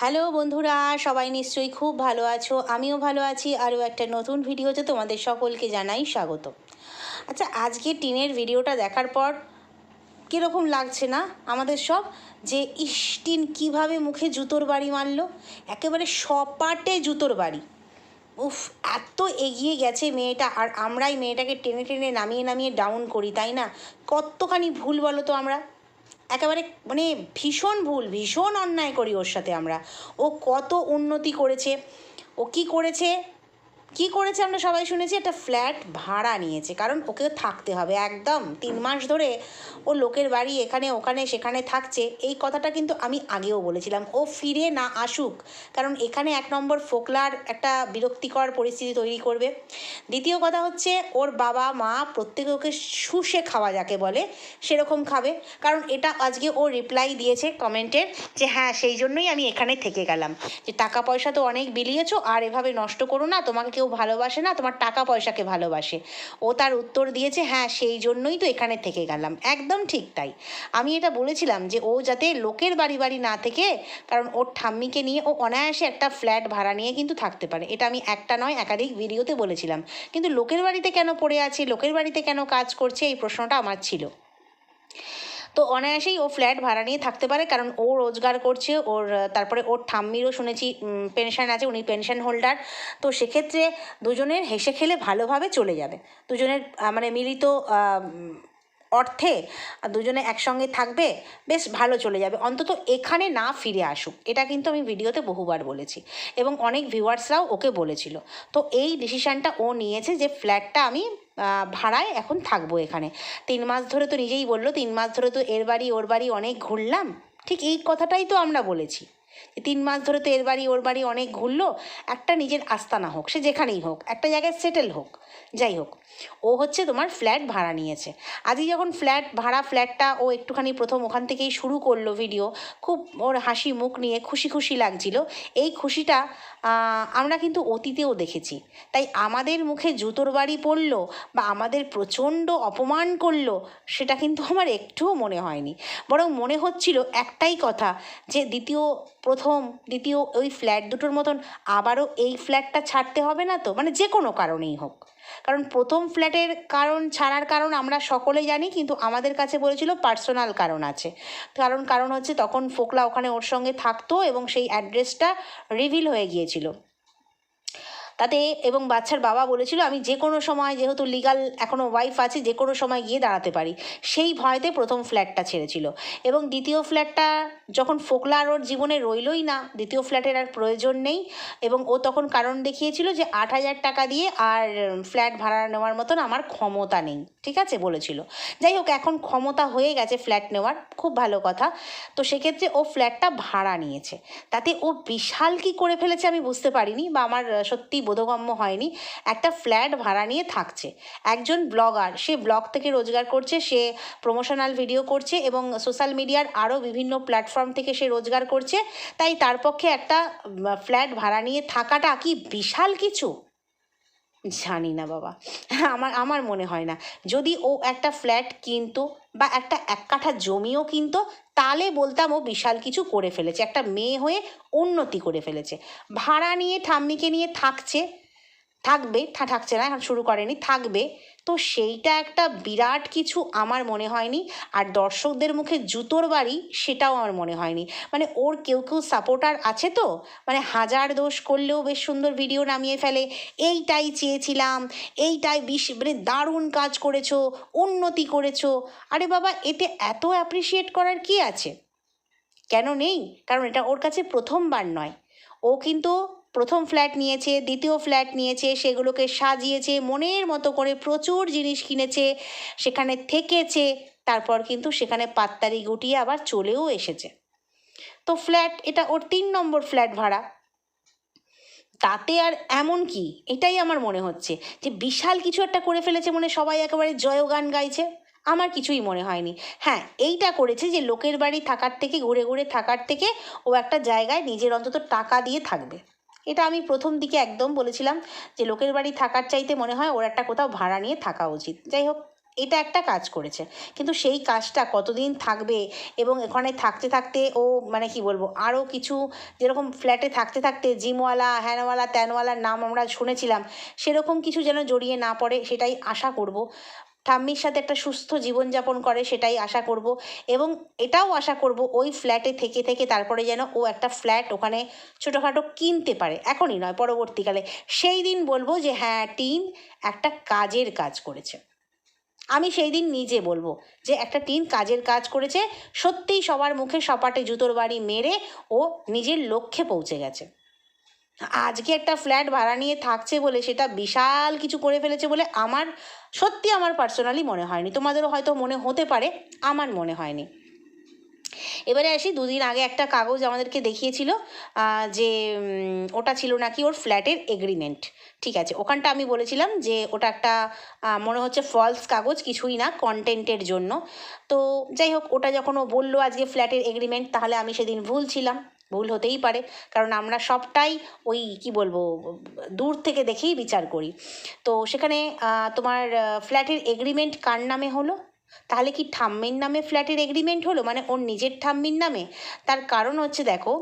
Hello বন্ধুরা, সবাই নিশ্চয়ই খুব ভালো আছো, আমিও ভালো আছি, আরও একটা নতুন ভিডিওতে তোমাদের সকলকে জানাই স্বাগত। আচ্ছা আজকে টিনের ভিডিওটা দেখার পর কীরকম লাগছে না? আমাদের সব যে, ইস, টিন কীভাবে মুখে জুতোর বাড়ি মারলো? একেবারে সপাটে জুতোর বাড়ি। উফ, এত এগিয়ে গেছে মেয়েটা, আর আমরাই মেয়েটাকে টেনে টেনে নামিয়ে নামিয়ে ডাউন করি, তাই না? কতখানি ভুল বলো তো আমরা। একেবারে মানে ভীষণ ভুল, ভীষণ অন্যায় করি ওর সাথে আমরা। ও কত উন্নতি করেছে, ও কি করেছে কি করেছে আমরা সবাই শুনেছি? একটা ফ্ল্যাট ভাড়া নিয়েছে। কারণ ওকে থাকতে হবে একদম। তিন মাস ধরে ও লোকের বাড়ি এখানে, ওখানে, সেখানে থাকছে। এই কথাটা কিন্তু আমি আগেও বলেছিলাম। ও ফিরে না আসুক। কারণ এখানে এক নম্বর ফোকলার একটা বিরক্তিকর পরিস্থিতি তৈরি করবে। দ্বিতীয় কথা হচ্ছে, ওর বাবা মা প্রত্যেকে ওকে শুষে খাওয়া যাকে বলে, সেরকম খাবে। কারণ এটা আজকে ও রিপ্লাই দিয়েছে কমেন্টের যে হ্যাঁ সেই জন্যই আমি এখানে থেকে গেলাম। যে টাকা পয়সা তো অনেক বিলিয়েছো, আর এভাবে নষ্ট করো না। তোমাকে কেউ ভালোবাসে না, তোমার টাকা পয়সাকে ভালোবাসে? ও তার উত্তর দিয়েছে হ্যাঁ সেই জন্যই তো এখানে থেকে গেলাম। একদম ঠিক তাই। আমি এটা বলেছিলাম যে, ও যাতে লোকের বাড়ি বাড়ি না থেকে, কারণ ওর ঠাম্মিকে নিয়ে ও অনায়াসে একটা ফ্ল্যাট ভাড়া নিয়ে কিন্তু থাকতে পারে। এটা আমি একটা নয়, একাধিক ভিডিওতে বলেছিলাম। কিন্তু লোকের বাড়িতে কেন পড়ে আছে, লোকের বাড়িতে কেন কাজ করছে, এই প্রশ্নটা আমার ছিল। তো অনায়াসেই ও ফ্ল্যাট ভাড়া নিয়ে থাকতে পারে, কারণ ও রোজগার করছে, ওর, তারপরে ওর ঠাম্মিরও শুনেছি পেনশন আছে, উনি পেনশন হোল্ডার তো সেক্ষেত্রে দুজনের হেসে খেলে ভালোভাবে চলে যাবে। দুজনের মানে মিলিত অর্থে দুজনে একসঙ্গে থাকবে, বেশ ভালো চলে যাবে। অন্তত এখানে না ফিরে আসুক, এটা কিন্তু আমি ভিডিওতে বহুবার বলেছি, এবং অনেক ভিউয়ার্সরাও ওকে বলেছিল। তো এই ডিসিশানটা ও নিয়েছে যে ফ্ল্যাটটা আমি ভাড়ায় এখন থাকব এখানে। তিন মাস ধরে তো নিজেই বলল, তিন মাস ধরে তো এর বাড়ি, ওর বাড়ি অনেক ঘুরলাম। ঠিক এই কথাটাই তো আমরা বলেছি। তিন মাস ধরে তো এর বাড়ি, ওর বাড়ি অনেক ঘুরলো, একটা নিজের আস্তানা হোক, সে যেখানেই হোক, একটা জায়গায় সেটেল হোক, যাই হোক। ও হচ্ছে তোমার ফ্ল্যাট ভাড়া নিয়েছে। আজকে যখন ফ্ল্যাট ভাড়া ফ্ল্যাটটা ও একটুখানি প্রথম ওখান থেকেই শুরু করল ভিডিও খুব ওর হাসি মুখ নিয়ে খুশি খুশি লাগছিল। এই খুশিটা আমরা কিন্তু অতীতেও দেখেছি। তাই আমাদের মুখে জুতোর বাড়ি পড়ল বা আমাদের প্রচণ্ড অপমান করল, সেটা কিন্তু আমার একটুও মনে হয়নি। বরং মনে হচ্ছিল একটাই কথা, যে দ্বিতীয়, প্রথম, দ্বিতীয় ওই ফ্ল্যাট দুটোর মতন আবারও এই ফ্ল্যাটটা ছাড়তে হবে না তো? মানে যে কোনো কারণেই হোক। কারণ প্রথম ফ্ল্যাটের কারণ ছাড়ার কারণ আমরা সকলে জানি, কিন্তু আমাদের কাছে বলেছিল পার্সোনাল কারণ আছে। কারণ কারণ হচ্ছে তখন ফোকলা ওখানে ওর সঙ্গে থাকতো এবং সেই অ্যাড্রেসটা রিভিল হয়ে গিয়েছিল। তাতে এবং বাচ্চার বাবা বলেছিল, আমি যে কোনো সময় যেহেতু লিগাল এখনও ওয়াইফ আছে, যে কোনো সময় গিয়ে দাঁড়াতে পারি। সেই ভয়তে প্রথম ফ্ল্যাটটা ছেড়েছিল। এবং দ্বিতীয় ফ্ল্যাটটা যখন ফোকলা ওর জীবনে রইলই না, দ্বিতীয় ফ্ল্যাটের আর প্রয়োজন নেই। এবং ও তখন কারণ দেখিয়েছিল যে আট হাজার টাকা দিয়ে আর ফ্ল্যাট ভাড়া নেওয়ার মতন আমার ক্ষমতা নেই, ঠিক আছে? বলেছিল। যাই হোক, এখন ক্ষমতা হয়ে গেছে ফ্ল্যাট নেওয়ার, খুব ভালো কথা। তো সেক্ষেত্রে ও ফ্ল্যাটটা ভাড়া নিয়েছে। তাতে ও বিশাল কি করে ফেলেছে আমি বুঝতে পারিনি বা আমার সত্যি বোধগম্য হয়নি। একটা ফ্ল্যাট ভাড়া নিয়ে থাকছে। একজন ব্লগার, সে ব্লগ থেকে রোজগার করছে, সে প্রমোশনাল ভিডিও করছে এবং সোশ্যাল মিডিয়ার আরও বিভিন্ন প্ল্যাটফর্ম থেকে সে রোজগার করছে। তাই তার পক্ষে একটা ফ্ল্যাট ভাড়া নিয়ে থাকাটা কি বিশাল কিছু? জানি না বাবা। আমার আমার মনে হয় না। যদি ও একটা ফ্ল্যাট কিনতো বা একটা এক কাঠা জমিও কিনতো তাহলে বলতাম ও বিশাল কিছু করে ফেলেছে। একটা মেয়ে হয়ে উন্নতি করে ফেলেছে। ভাড়া নিয়ে, ঠাম্মিকে নিয়ে থাকছে। থাকবে থাকছে না, এখন শুরু করেনি, থাকবে। তো সেইটা একটা বিরাট কিছু আমার মনে হয়নি। আর দর্শকদের মুখে জুতোর বাড়ি সেটাও আমার মনে হয়নি। মানে ওর কেউ কেউ সাপোর্টার আছে তো? মানে হাজার দোষ করলেও বেশ সুন্দর ভিডিও নামিয়ে ফেলে। এইটাই চেয়েছিলাম, এইটাই বিশ মানে দারুণ কাজ করেছ, উন্নতি করেছ। আরে বাবা, এতে এত অ্যাপ্রিসিয়েট করার কি আছে? কেন নেই? কারণ এটা ওর কাছে প্রথমবার নয়। ও কিন্তু প্রথম ফ্ল্যাট নিয়েছে, দ্বিতীয় ফ্ল্যাট নিয়েছে, সেগুলোকে সাজিয়েছে, মনের মতো করে প্রচুর জিনিস কিনেছে, সেখানে থেকেছে, তারপর কিন্তু সেখানে পাত্তারি গুটিয়ে আবার চলেও এসেছে। তো ফ্ল্যাট, এটা ওর তিন নম্বর ফ্ল্যাট ভাড়া। তাতে আর এমন কি? এটাই আমার মনে হচ্ছে যে বিশাল কিছু একটা করে ফেলেছে মনে সবাই একেবারে জয়গান গাইছে। আমার কিছুই মনে হয়নি। হ্যাঁ এইটা করেছে যে লোকের বাড়ি থাকার থেকে, ঘুরে ঘুরে থাকার থেকে ও একটা জায়গায় নিজের অন্তত টাকা দিয়ে থাকবে। এটা আমি প্রথম দিকে একদম বলেছিলাম যে লোকের বাড়ি থাকার চাইতে মনে হয় ওর একটা কোথাও ভাড়া নিয়ে থাকা উচিত। যাই হোক, এটা একটা কাজ করেছে। কিন্তু সেই কাজটা কতদিন থাকবে এবং এখানে থাকতে থাকতে ও মানে কি বলব, আরও কিছু যেরকম ফ্ল্যাটে থাকতে থাকতে জিমওয়ালা, হ্যানওয়ালা, ত্যানওয়ালার নাম আমরা শুনেছিলাম, সেরকম কিছু যেন জড়িয়ে না পড়ে সেটাই আশা করব। ঠাম্মির সাথে একটা সুস্থ জীবনযাপন করে, সেটাই আশা করব। এবং এটাও আশা করব ওই ফ্ল্যাটে থেকে থেকে তারপরে যেন ও একটা ফ্ল্যাট ওখানে ছোটোখাটো কিনতে পারে। এখনই নয়, পরবর্তীকালে। সেই দিন বলব যে হ্যাঁ টিন একটা কাজের কাজ করেছে। আমি সেই দিন নিজে বলব যে, একটা টিন কাজের কাজ করেছে, সত্যিই সবার মুখে সপাটে জুতোর বাড়ি মেরে ও নিজের লক্ষ্যে পৌঁছে গেছে। আজকে একটা ফ্ল্যাট ভাড়া নিয়ে থাকছে বলে সেটা বিশাল কিছু করে ফেলেছে বলে আমার, সত্যি আমার পার্সোনালি মনে হয়নি। তোমাদেরও হয়তো মনে হতে পারে, আমার মনে হয়নি। এবারে আসি, দুদিন আগে একটা কাগজ আমাদেরকে দেখিয়েছিল যে ওটা ছিল নাকি ওর ফ্ল্যাটের এগ্রিমেন্ট ঠিক আছে, ওখানটা আমি বলেছিলাম যে, ওটা একটা মনে হচ্ছে ফলস কাগজ, কিছুই না কন্টেন্টের জন্য। তো যাই হোক, ওটা যখন ও বলল আজকে ফ্ল্যাটের এগ্রিমেন্ট তাহলে আমি সেদিন ভুল ছিলাম। ভুল হতেই পারে। কারণ আমরা সবটাই ওই, কি বলব, দূর থেকে দেখেই বিচার করি। তো সেখানে তোমার ফ্ল্যাটের এগ্রিমেন্ট কার নামে হলো? তাহলে কি ঠাম্মির নামে ফ্ল্যাটের এগ্রিমেন্ট হলো? মানে ওর নিজের ঠাম্মির নামে? তার কারণ হচ্ছে, দেখো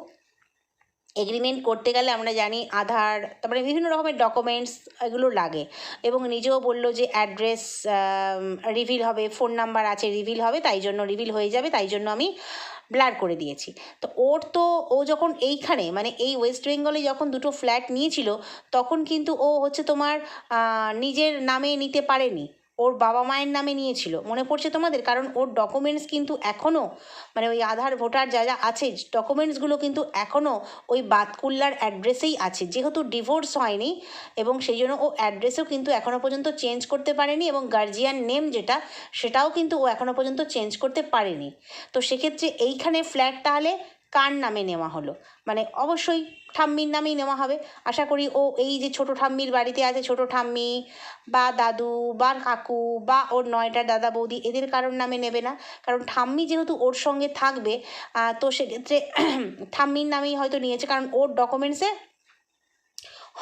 এগ্রিমেন্ট করতে গেলে আমরা জানি আধার, তারপরে বিভিন্ন রকমের ডকুমেন্টস এগুলো লাগে। এবং নিজেও বলল যে অ্যাড্রেস রিভিল হবে ফোন নাম্বার আছে রিভিল হবে, তাই জন্য রিভিল হয়ে যাবে, তাই জন্য আমি ব্লার করে দিয়েছি। তো ওর তো, ও যখন এইখানে মানে এই ওয়েস্ট বেঙ্গলে যখন দুটো ফ্ল্যাট নিয়েছিল, তখন কিন্তু ও হচ্ছে তোমার নিজের নামে নিতে পারেনি। ওর বাবা মায়ের নামে নিয়েছিল। মনে পড়ছে তোমাদের? কারণ ওর ডকুমেন্টস কিন্তু এখনও মানে ওই আধার, ভোটার যা যা আছে ডকুমেন্টসগুলো কিন্তু এখনও ওই বাতকুল্লার অ্যাড্রেসেই আছে। যেহেতু ডিভোর্স হয়নি এবং সেই জন্য ও অ্যাড্রেসও কিন্তু এখনও পর্যন্ত চেঞ্জ করতে পারেনি এবং গার্জিয়ান নেম যেটা, সেটাও কিন্তু ও এখনও পর্যন্ত চেঞ্জ করতে পারেনি। তো সেক্ষেত্রে এইখানে ফ্ল্যাট তাহলে কার নামে নেওয়া হলো? মানে অবশ্যই ঠাম্মির নামেই নেওয়া হবে। আশা করি ও এই যে ছোটো ঠাম্মির বাড়িতে আছে, ছোটো ঠাম্মি বা দাদু বা কাকু বা ওর নয়টা দাদা বৌদি এদের কারোর নামে নেবে না। কারণ ঠাম্মি যেহেতু ওর সঙ্গে থাকবে তো সেক্ষেত্রে ঠাম্মির নামেই হয়তো নিয়েছে, কারণ ওর ডকুমেন্টসে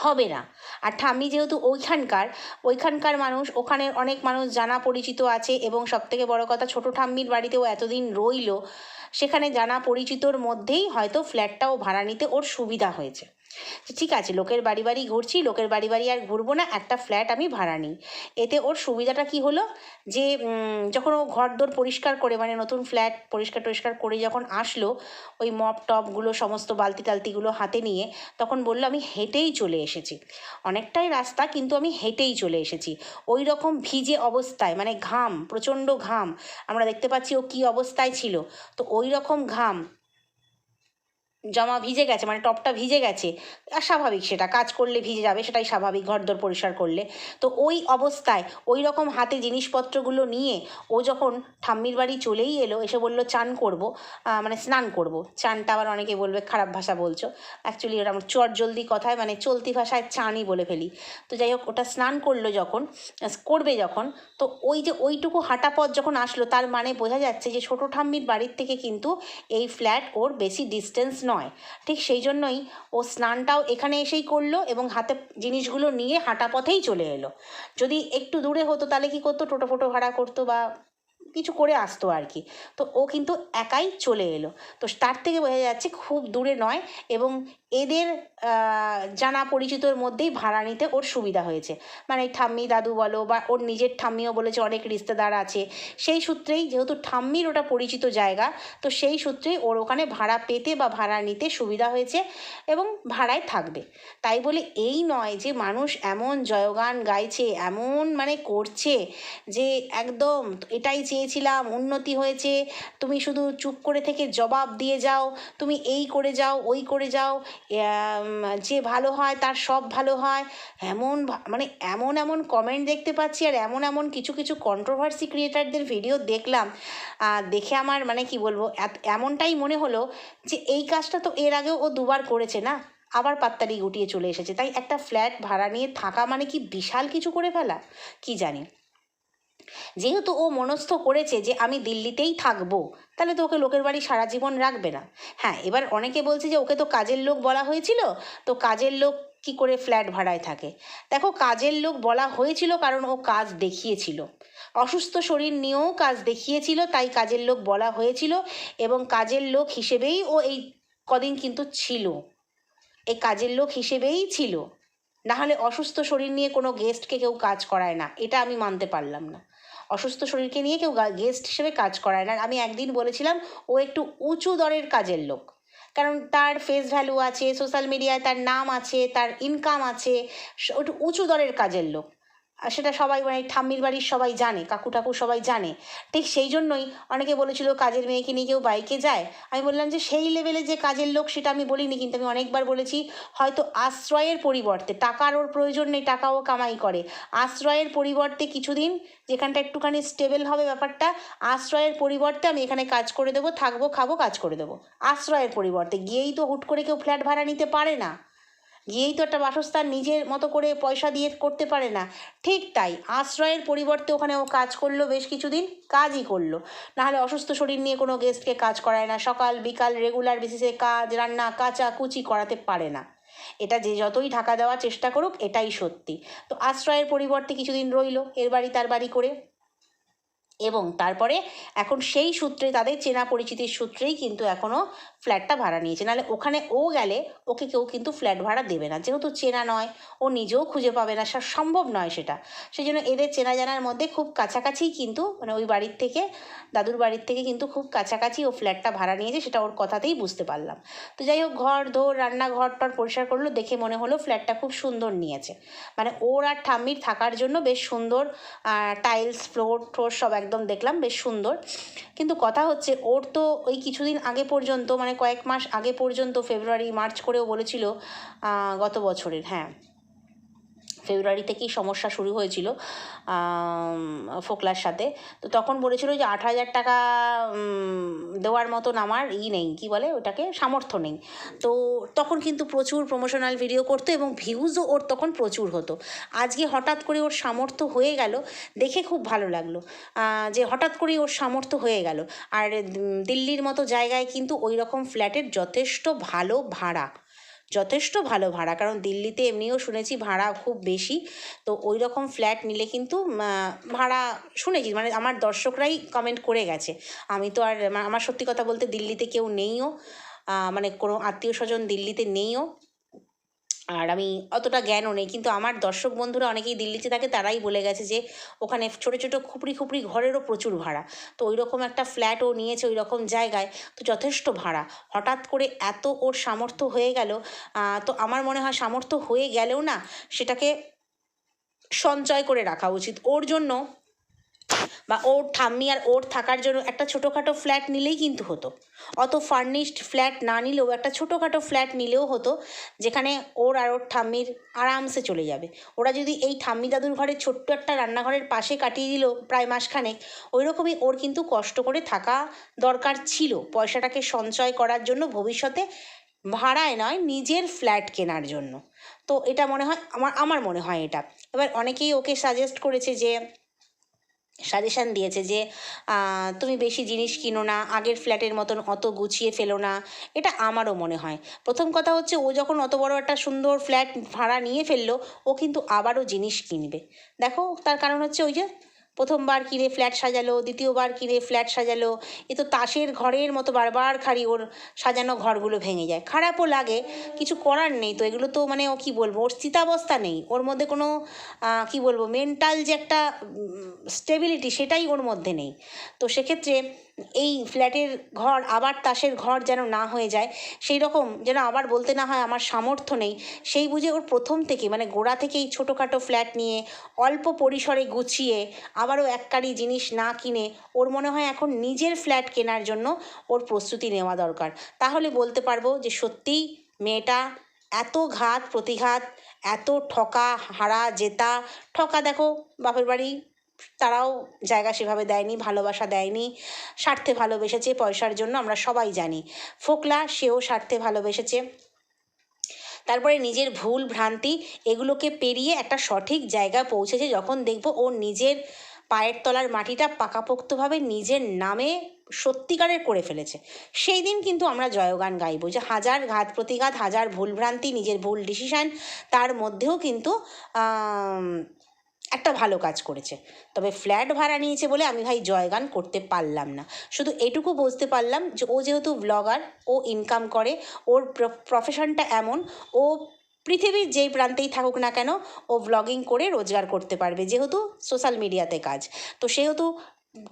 হবে না। আর ঠাম্মি যেহেতু ওইখানকার ওইখানকার মানুষ, ওখানের অনেক মানুষ জানা পরিচিত আছে এবং সবথেকে বড় কথা ছোটো ঠাম্মির বাড়িতেও এতদিন রইল সেখানে জানা পরিচিতর মধ্যেই হয়তো ফ্ল্যাটটাও ভাড়া নিতে ওর সুবিধা হয়েছে। ঠিক আছে, লোকের বাড়ি বাড়ি ঘুরছি, লোকের বাড়ি বাড়ি আর ঘুরবো না, একটা ফ্ল্যাট আমি ভাড়া নিই। এতে ওর সুবিধাটা কি হলো? যে যখন ও ঘর দোর পরিষ্কার করে মানে নতুন ফ্ল্যাট পরিষ্কার টরিষ্কার করে যখন আসলো, ওই মপ টপগুলো সমস্ত বালতি টালতিগুলো হাতে নিয়ে, তখন বলল, আমি হেঁটেই চলে এসেছি। অনেকটাই রাস্তা, কিন্তু আমি হেঁটেই চলে এসেছি। ওই রকম ভিজে অবস্থায় মানে ঘাম, প্রচণ্ড ঘাম, আমরা দেখতে পাচ্ছি ও কী অবস্থায় ছিল। তো ওই রকম ঘাম জামা ভিজে গেছে মানে টপটা ভিজে গেছে, আর স্বাভাবিক সেটা, কাজ করলে ভিজে যাবে, সেটাই স্বাভাবিক, ঘরদোর পরিষ্কার করলে। তো ওই অবস্থায় ওই রকম হাতে জিনিসপত্রগুলো নিয়ে ও যখন ঠাম্মির বাড়ি চলেই এলো, এসে বলল, চান করব। মানে স্নান করব। চানটা আবার অনেকে বলবে, খারাপ ভাষা বলছো। অ্যাকচুয়ালি ওটা আমার চট জলদি কথায় মানে চলতি ভাষায় চানই বলে ফেলি। তো যাই হোক, ওটা স্নান করল যখন করবে যখন, তো ওই যে ওইটুকু হাঁটা পথ যখন আসলো, তার মানে বোঝা যাচ্ছে যে ছোটো ঠাম্মির বাড়ির থেকে কিন্তু এই ফ্ল্যাট ওর বেশি ডিস্টেন্স নয়। ঠিক সেই জন্যই ও স্নানটাও এখানে এসেই করল এবং হাতে জিনিসগুলো নিয়ে হাঁটা পথেই চলে এলো। যদি একটু দূরে হতো তাহলে কি করতো? টোটো ফোটো ভাড়া করতো বা কিছু করে আসতো আর কি। তো ও কিন্তু একাই চলে এলো। তো তার থেকে বোঝা যাচ্ছে খুব দূরে নয় এবং এদের জানা পরিচিতর মধ্যেই ভাড়া নিতে ওর সুবিধা হয়েছে। মানে ঠাম্মি দাদু বলো বা ওর নিজের ঠাম্মিও বলেছে, অনেক রিস্তেদার আছে। সেই সূত্রেই যেহেতু ঠাম্মির ওটা পরিচিত জায়গা, তো সেই সূত্রেই ওর ওখানে ভাড়া পেতে বা ভাড়া নিতে সুবিধা হয়েছে এবং ভাড়ায় থাকবে। তাই বলে এই নয় যে মানুষ এমন জয়গান গাইছে, এমন মানে করছে যে একদম এটাই চেয়েছিলাম, উন্নতি হয়েছে, তুমি শুধু চুপ করে থেকে জবাব দিয়ে যাও, তুমি এই করে যাও, ওই করে যাও যে ভালো হয় তার সব ভালো হয়। এমন মানে এমন এমন কমেন্ট দেখতে পাচ্ছি আর এমন এমন কিছু কিছু কন্ট্রোভার্সি ক্রিয়েটারদের ভিডিও দেখলাম। দেখে আমার মানে কি বলব এমনটাই মনে হলো যে এই কাজটা তো এর আগেও ও দুবার করেছে না? আবার পাত্তারি গুটিয়ে চলে এসেছে। তাই একটা ফ্ল্যাট ভাড়া নিয়ে থাকা মানে কি বিশাল কিছু করে ফেলা? কি জানি। যেহেতু ও মনস্থ করেছে যে আমি দিল্লিতেই থাকব, তাহলে তো ওকে লোকের বাড়ি সারা জীবন রাখবে না। হ্যাঁ এবার অনেকে বলছে যে ওকে তো কাজের লোক বলা হয়েছিল, তো কাজের লোক কি করে ফ্ল্যাট ভাড়ায় থাকে? দেখো, কাজের লোক বলা হয়েছিল কারণ ও কাজ দেখিয়েছিল। অসুস্থ শরীর নিয়েও কাজ দেখিয়েছিল, তাই কাজের লোক বলা হয়েছিল এবং কাজের লোক হিসেবেই ও এই কদিন কিন্তু ছিল। এই কাজের লোক হিসেবেই ছিল। নাহলে অসুস্থ শরীর নিয়ে কোনো গেস্টকে কেউ কাজ করায় না, এটা আমি মানতে পারলাম না। অসুস্থ শরীরকে নিয়ে কেউ গেস্ট হিসেবে কাজ করায় না। আমি একদিন বলেছিলাম, ও একটু উঁচু দরের কাজের লোক। কারণ তার ফেস ভ্যালু আছে সোশ্যাল মিডিয়ায় তার নাম আছে, তার ইনকাম আছে একটু উঁচু দরের কাজের লোক। সেটা সবাই মানে ঠাম্মির বাড়ির সবাই জানে কাকু টাকু সবাই জানে। ঠিক সেই জন্যই অনেকে বলেছিল কাজের মেয়েকে নিয়ে কেউ বাইকে যায়। আমি বললাম যে সেই লেভেলে যে কাজের লোক সেটা আমি বলিনি, কিন্তু আমি অনেকবার বলেছি, হয়তো আশ্রয়ের পরিবর্তে, টাকার ওর প্রয়োজন নেই, টাকাও কামাই করে। আশ্রয়ের পরিবর্তে কিছুদিন, যেখানটা একটুখানি স্টেবল হবে ব্যাপারটা, আশ্রয়ের পরিবর্তে আমি এখানে কাজ করে দেবো, থাকব, খাব, কাজ করে দেবো। আশ্রয়ের পরিবর্তে, গিয়েই তো হুট করে কেউ ফ্ল্যাট ভাড়া নিতে পারে না। গিয়েই তো একটা বাসস্থান নিজের মতো করে পয়সা দিয়ে করতে পারে না। ঠিক তাই, আশ্রয়ের পরিবর্তে ওখানে ও কাজ করল, বেশ কিছুদিন কাজই করল। নাহলে অসুস্থ শরীর নিয়ে কোনো গেস্টকে কাজ করায় না, সকাল, বিকাল রেগুলার বেসিসে কাজ, রান্না, কাঁচা, কুচি করাতে পারে না। এটা যে যতই ঢাকা দেওয়ার চেষ্টা করুক, এটাই সত্যি। তো আশ্রয়ের পরিবর্তে কিছুদিন রইল, এর বাড়ি তার বাড়ি করে। এবং তারপরে এখন সেই সূত্রে, তাদের চেনা পরিচিতির সূত্রেই কিন্তু এখনও ফ্ল্যাটটা ভাড়া নিয়েছে। নাহলে ওখানে ও গেলে ওকে কেউ কিন্তু ফ্ল্যাট ভাড়া দেবে না। যেহেতু চেনা নয়, ও নিজেও খুঁজে পাবে না, সা- সম্ভব নয় সেটা। সেই জন্য এদের চেনা জানার মধ্যে খুব কাছাকাছিই কিন্তু মানে ওই বাড়ির থেকে, দাদুর বাড়ির থেকে কিন্তু খুব কাছাকাছি ও ফ্ল্যাটটা ভাড়া নিয়েছে, সেটা ওর কথাতেই বুঝতে পারলাম। তো যাই হোক, ঘর, দোর, রান্নাঘর টর পরিষ্কার করল, দেখে মনে হলো ফ্ল্যাটটা খুব সুন্দর নিয়েছে। মানে ওর আর ঠাম্মির থাকার জন্য বেশ সুন্দর টাইলস ফ্লোর ঠোর সব একদম দেখলাম, বেশ সুন্দর। কিন্তু কথা হচ্ছে, ওর তো ওই কিছুদিন আগে পর্যন্ত মানে কয়েক মাস আগে পর্যন্ত ফেব্রুয়ারি মার্চ করেও বলেছিল গত বছরের হ্যাঁ। ফেব্রুয়ারি থেকেই সমস্যা শুরু হয়েছিল ফোকলার সাথে, তো তখন বলেছিল যে আট হাজার টাকা দেওয়ার মতন আমার ই নেই, কি বলে ওটাকে, সামর্থ্য নেই। তো তখন কিন্তু প্রচুর প্রমোশনাল ভিডিও করতো এবং ভিউজও ওর তখন প্রচুর হতো। আজকে হঠাৎ করে ওর সামর্থ্য হয়ে গেল, দেখে খুব ভালো লাগল যে হঠাৎ করেই ওর সামর্থ্য হয়ে গেল। আর দিল্লির মতো জায়গায় কিন্তু ওই রকম ফ্ল্যাটের যথেষ্ট ভালো ভাড়া। যথেষ্ট ভালো ভাড়া। কারণ দিল্লিতে এমনিও শুনেছি ভাড়া খুব বেশি। তো ওই রকম ফ্ল্যাট নিলে কিন্তু ভাড়া শুনেছি। মানে আমার দর্শকরাই কমেন্ট করে গেছে। আমি তো আর আমার সত্যি কথা বলতে দিল্লিতে কেউ নেইও। মানে কোনো আত্মীয় স্বজন দিল্লিতে নেইও। আর আমি অতটা জ্ঞানও নেই, কিন্তু আমার দর্শক বন্ধুরা অনেকেই দিল্লিতে থাকে, তারাই বলে গেছে যে ওখানে ছোটো ছোটো খুপড়ি খুপড়ি ঘরেরও প্রচুর ভাড়া। তো ওই রকম একটা ফ্ল্যাট ও নিয়েছে ওই রকম জায়গায়, তো যথেষ্ট ভাড়া। হঠাৎ করে এত ওর সামর্থ্য হয়ে গেল তো আমার মনে হয় সামর্থ্য হয়ে গেলেও না সেটাকে সঞ্চয় করে রাখা উচিত। ওর জন্য বা ওর ঠাম্মি আর ওর থাকার জন্য একটা ছোটোখাটো ফ্ল্যাট নিলেই কিন্তু হতো। অত ফার্নিশড ফ্ল্যাট না নিলেও একটা ছোটোখাটো ফ্ল্যাট নিলেও হতো, যেখানে ওর আর ওর ঠাম্মির আরামসে চলে যাবে। ওরা যদি এই ঠাম্মি দাদুর ঘরে ছোট্ট একটা রান্নাঘরের পাশে কাটিয়ে দিল প্রায় মাসখানেক ওই রকমই ওর কিন্তু কষ্ট করে থাকা দরকার ছিল। পয়সাটাকে সঞ্চয় করার জন্য ভবিষ্যতে ভাড়ায় নয়, নিজের ফ্ল্যাট কেনার জন্য। তো এটা মনে হয়, আমার আমার মনে হয় এটা। এবার অনেকেই ওকে সাজেস্ট করেছে যে সাজেশান দিয়েছে যে তুমি বেশি জিনিস কিনো না, আগের ফ্ল্যাটের মতন অত গুছিয়ে ফেলো না। এটা আমারও মনে হয়। প্রথম কথা হচ্ছে, ও যখন অত বড় একটা সুন্দর ফ্ল্যাট ভাড়া নিয়ে ফেলল, ও কিন্তু আবারও জিনিস কিনবে। দেখো, তার কারণ হচ্ছে ওই যে প্রথমবার কিনে ফ্ল্যাট সাজালো, দ্বিতীয়বার কিনে ফ্ল্যাট সাজালো। এ তো তাসের ঘরের মতো বারবার খালি ওর সাজানো ঘরগুলো ভেঙে যায়। খারাপও লাগে, কিছু করার নেই তো। এগুলো তো মানে ও কী বলব, ওর স্থিতাবস্থা নেই। ওর মধ্যে কোনো কি কী বলব মেন্টাল যে একটা স্টেবিলিটি সেটাই ওর মধ্যে নেই। তো সেক্ষেত্রে এই ফ্ল্যাটের ঘর, আবার তাসের ঘর যেন না হয়ে যায়, সেই রকম যেন আবার বলতে না হয় আমার সামর্থ্য নেই, সেই বুঝে ওর প্রথম থেকে মানে গোড়া থেকে এই ছোটোখাটো ফ্ল্যাট নিয়ে অল্প পরিসরে গুছিয়ে, আবারও এককারি জিনিস না কিনে, ওর মনে হয় এখন নিজের ফ্ল্যাট কেনার জন্য ওর প্রস্তুতি নেওয়া দরকার। তাহলে বলতে পারব যে সত্যিই মেয়েটা এত ঘাত, প্রতিঘাত, এত ঠকা, হারা, জেতা, ঠকা দেখো, বাপের বাড়ি তারাও জায়গা সেভাবে দেয়নি, ভালোবাসা দেয়নি, স্বার্থে ভালোবেসেছে, পয়সার জন্য আমরা সবাই জানি। ফোকলা, সেও স্বার্থে ভালোবেসেছে। তারপরে নিজের ভুল, ভ্রান্তি, এগুলোকে পেরিয়ে একটা সঠিক জায়গায় পৌঁছেছে যখন দেখব ওর নিজের পায়ের তলার মাটিটা পাকাপোক্তভাবে নিজের নামে সত্যিকারের করে ফেলেছে। সেই দিন কিন্তু আমরা জয়গান গাইবো যে হাজার ঘাত প্রতিঘাত, হাজার ভুলভ্রান্তি নিজের ভুল ডিসিশান তার মধ্যেও কিন্তু একটা ভালো কাজ করেছে। তবে ফ্ল্যাট ভাড়া নিয়েছে বলে আমি ভাই জয়গান করতে পারলাম না। শুধু এটুকু বুঝতে পারলাম যে, ও যেহেতু ব্লগার ও ইনকাম করে, ওর প্রফেশনটা এমন, ও পৃথিবীর যেই প্রান্তেই থাকুক না কেন, ও ব্লগিং করে রোজগার করতে পারবে, যেহেতু সোশ্যাল মিডিয়াতে কাজ। তো সেহেতু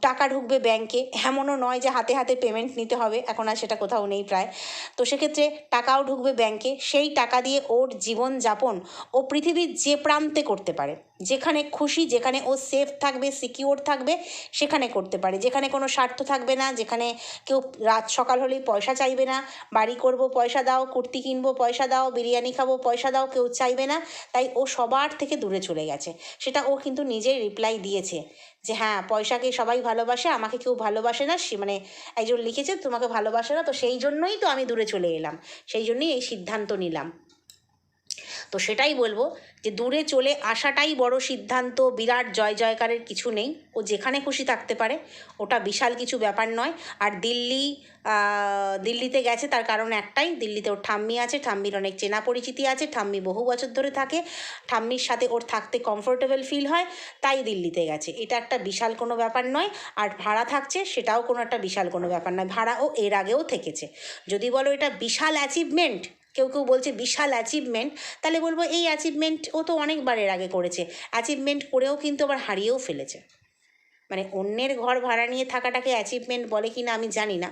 টাকা ঢুকবে ব্যাংকে এমনও নয় যে হাতে হাতে পেমেন্ট নিতে হবে, এখন আর সেটা কোথাও নেই প্রায়। তো সেক্ষেত্রে টাকাও ঢুকবে ব্যাংকে সেই টাকা দিয়ে ওর জীবনযাপন ও পৃথিবীর যে প্রান্তে করতে পারে। যেখানে খুশি, যেখানে ও সেফ থাকবে সিকিওর থাকবে, সেখানে করতে পারে। যেখানে কোনো স্বার্থ থাকবে না, যেখানে কেউ রাত সকাল হলেই পয়সা চাইবে না, বাড়ি করব, পয়সা দাও, কুর্তি কিনবো, পয়সা দাও, বিরিয়ানি খাব, পয়সা দাও, কেউ চাইবে না, তাই ও সবার থেকে দূরে চলে গেছে। সেটা ও কিন্তু নিজেই রিপ্লাই দিয়েছে। যে হ্যাঁ পয়সাকে সবাই ভালোবাসে, আমাকে কেউ ভালোবাসে না, সে মানে একজন লিখেছে তোমাকে ভালোবাসে না, তো সেই জন্যই তো আমি দূরে চলে এলাম। সেই জন্যই এই সিদ্ধান্ত নিলাম। তো সেটাই বলব যে দূরে চলে আসাটাই বড় সিদ্ধান্ত, বিরাট জয় জয়কারের কিছু নেই। ও যেখানে খুশি থাকতে পারে, ওটা বিশাল কিছু ব্যাপার নয়। আর দিল্লি দিল্লিতে গেছে তার কারণ একটাই, দিল্লিতে ওর ঠাম্মি আছে, ঠাম্মির অনেক চেনা পরিচিতি আছে, ঠাম্মি বহু বছর ধরে থাকে, ঠাম্মির সাথে ওর থাকতে কমফোর্টেবল ফিল হয়, তাই দিল্লিতে গেছে। এটা একটা বিশাল কোনো ব্যাপার নয়, আর ভাড়া থাকছে সেটাও কোনো একটা বিশাল কোনো ব্যাপার নয়। ভাড়া ও এর আগেও থেকেছে। যদি বলো এটা বিশাল অ্যাচিভমেন্ট কেউ কেউ বলছে বিশাল অ্যাচিভমেন্ট তাহলে বলব এই অ্যাচিভমেন্ট ও তো অনেকবার এর আগে করেছে। অ্যাচিভমেন্ট করেও কিন্তু আবার হারিয়েও ফেলেছে। মানে অন্যের ঘর ভাড়া নিয়ে থাকাটাকে অ্যাচিভমেন্ট বলে কি না আমি জানি না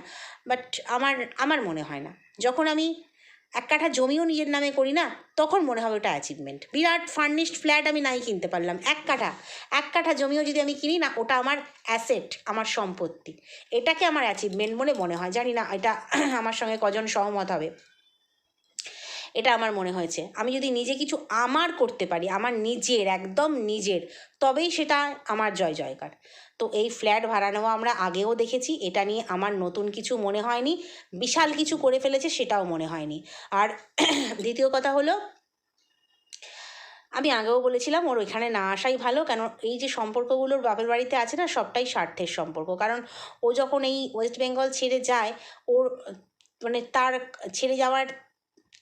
বাট আমার আমার মনে হয় না। যখন আমি এক কাঠা জমিও নিজের নামে করি না, তখন মনে হবে ওটা অ্যাচিভমেন্ট বিরাট ফার্নিশড ফ্ল্যাট আমি নাই কিনতে পারলাম। এক কাঠা এক কাঠা জমিও যদি আমি কিনি না, ওটা আমার অ্যাসেট আমার সম্পত্তি। এটাকে আমার অ্যাচিভমেন্ট বলে মনে হয়। জানি না, এটা আমার সঙ্গে কজন সহমত হবে। এটা আমার মনে হয়েছে। আমি যদি নিজে কিছু আমার করতে পারি, আমার নিজের, একদম নিজের, তবেই সেটা আমার জয় জয়কার। তো এই ফ্ল্যাট ভাড়া নেওয়া আমরা আগেও দেখেছি, এটা নিয়ে আমার নতুন কিছু মনে হয়নি, বিশাল কিছু করে ফেলেছে সেটাও মনে হয়নি। আর দ্বিতীয় কথা হলো, আমি আগেও বলেছিলাম ওর ওইখানে না আসাই ভালো, কেন এই যে সম্পর্কগুলোর বাপের বাড়িতে আছে না, সবটাই স্বার্থের সম্পর্ক। কারণ ও যখন এই ওয়েস্ট বেঙ্গল ছেড়ে যায়, ওর মানে তার ছেড়ে যাওয়ার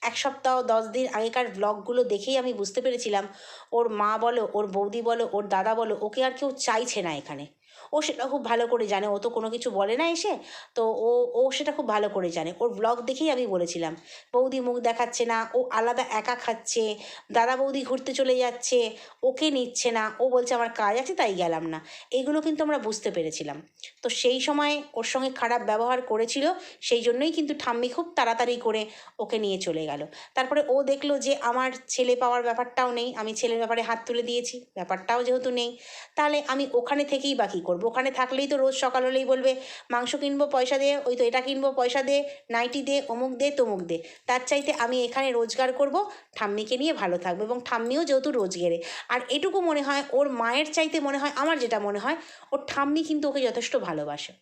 এক সপ্তাহ, দশ দিন আগেকার ব্লগগুলো দেখেই আমি বুঝতে পেরেছিলাম, ওর মা বলো, ওর বৌদি বলো, ওর দাদা বলো, ওকে আর কেউ চাইছে না এখানে। ও সেটা খুব ভালো করে জানে, ও তো কোনো কিছু বলে না এসে, তো ও ও সেটা খুব ভালো করে জানে। ওর ব্লগ দেখেই আমি বলেছিলাম, বৌদি মুখ দেখাচ্ছে না, ও আলাদা একা খাচ্ছে, দাদা বৌদি ঘুরতে চলে যাচ্ছে, ওকে নিচ্ছে না, ও বলছে আমার কাজ আছে তাই গেলাম না। এগুলো কিন্তু আমরা বুঝতে পেরেছিলাম। তো সেই সময় ওর সঙ্গে খারাপ ব্যবহার করেছিল, সেই জন্যই কিন্তু ঠাম্মি খুব তাড়াতাড়ি করে ওকে নিয়ে চলে গেল। তারপরে ও দেখল যে আমার ছেলে পাওয়ার ব্যাপারটাও নেই, আমি ছেলের ব্যাপারে হাত তুলে দিয়েছি, ব্যাপারটাও যেহেতু নেই, তাহলে আমি ওখানে থেকেই বাকি করব? ওখানে থাকলেই তো রোজ সকাল হলেই বলবে, মাংস কিনবো পয়সা দে, ওই তো এটা কিনবো পয়সা দে, নাইটি দে, অমুক দে, তমুক দে। তার চাইতে আমি এখানে রোজগার করব, ঠাম্মিকে নিয়ে ভালো থাকব এবং ঠাম্মিও যেহেতু রোজগেরে। আর এটুকু মনে হয়, ওর মায়ের চাইতে মনে হয়, আমার যেটা মনে হয়, ওর ঠাম্মি কিন্তু ওকে যথেষ্ট ভালোবাসে।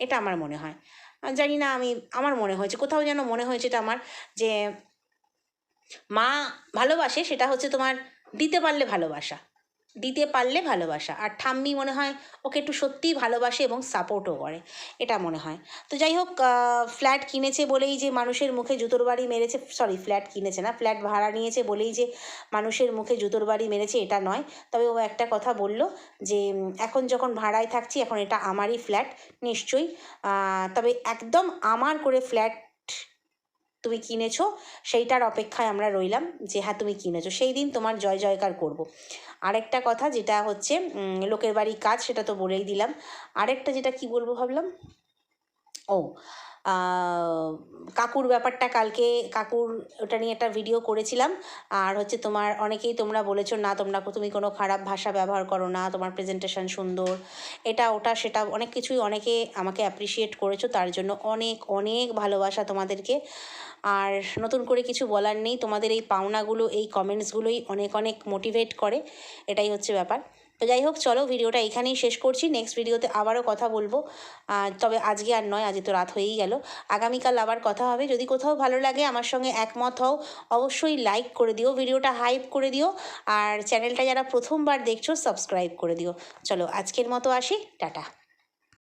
এটা আমার মনে হয়। জানি না, আমি, আমার মনে হয়েছে, কোথাও যেন মনে হয়েছে এটা আমার, যে মা ভালোবাসে, সেটা হচ্ছে তোমার দিতে পারলে ভালোবাসা। দিতে পারলে ভালোবাসা। আর ঠাম্মি মনে হয় ওকে একটু সত্যিই ভালোবাসে এবং সাপোর্টও করে। এটা মনে হয়। তো যাই হোক ফ্ল্যাট কিনেছে বলেই যে মানুষের মুখে জুতোর বাড়ি মেরেছে সরি ফ্ল্যাট কিনেছে না ফ্ল্যাট ভাড়া নিয়েছে বলেই যে মানুষের মুখে জুতোর বাড়ি মেরেছে, এটা নয়। তবে ও একটা কথা বলল যে এখন যখন ভাড়ায় থাকছি, এখন এটা আমারই ফ্ল্যাট নিশ্চয়ই। তবে একদম আমার করে ফ্ল্যাট তুমি কিনেছো, সেইটার অপেক্ষায় আমরা রইলাম যে হ্যাঁ তুমি কিনেছো। সেই দিন তোমার জয় জয়কার করব। আরেকটা কথা যেটা হচ্ছে লোকের বাড়ি কাজ সেটা তো বলেই দিলাম। আরেকটা যেটা কি বলব ভাবলাম? ও কাকুর ব্যাপারটা কালকে, কাকুর ওটা নিয়ে একটা ভিডিও করেছিলাম। আর হচ্ছে তোমার, অনেকেই তোমরা বলেছ, না, তোমরা তুমি কোনো খারাপ ভাষা ব্যবহার করো না, তোমার প্রেজেন্টেশন সুন্দর। এটা, ওটা, সেটা অনেক কিছুই অনেকে আমাকে অ্যাপ্রিসিয়েট করেছ। তার জন্য অনেক অনেক ভালোবাসা তোমাদেরকে। আর নতুন করে কিছু বলার নেই। তোমাদের এই পাওনাগুলো, এই কমেন্টসগুলোই অনেক অনেক মোটিভেট করে। এটাই হচ্ছে ব্যাপার। তো যাই হোক, চলো ভিডিওটা এখানেই শেষ করছি। নেক্সট ভিডিওতে আবারও কথা বলব। তবে আজকে আর নয় আজকে তো রাত হয়েই গেল। আগামীকাল আবার কথা হবে। যদি কোথাও ভালো লাগে, আমার সঙ্গে একমত হও, অবশ্যই লাইক করে দিও। ভিডিওটা হাইপ করে দিও। আর চ্যানেলটা যারা প্রথমবার দেখছ সাবস্ক্রাইব করে দিও। চলো, আজকের মতো আসি। টাটা।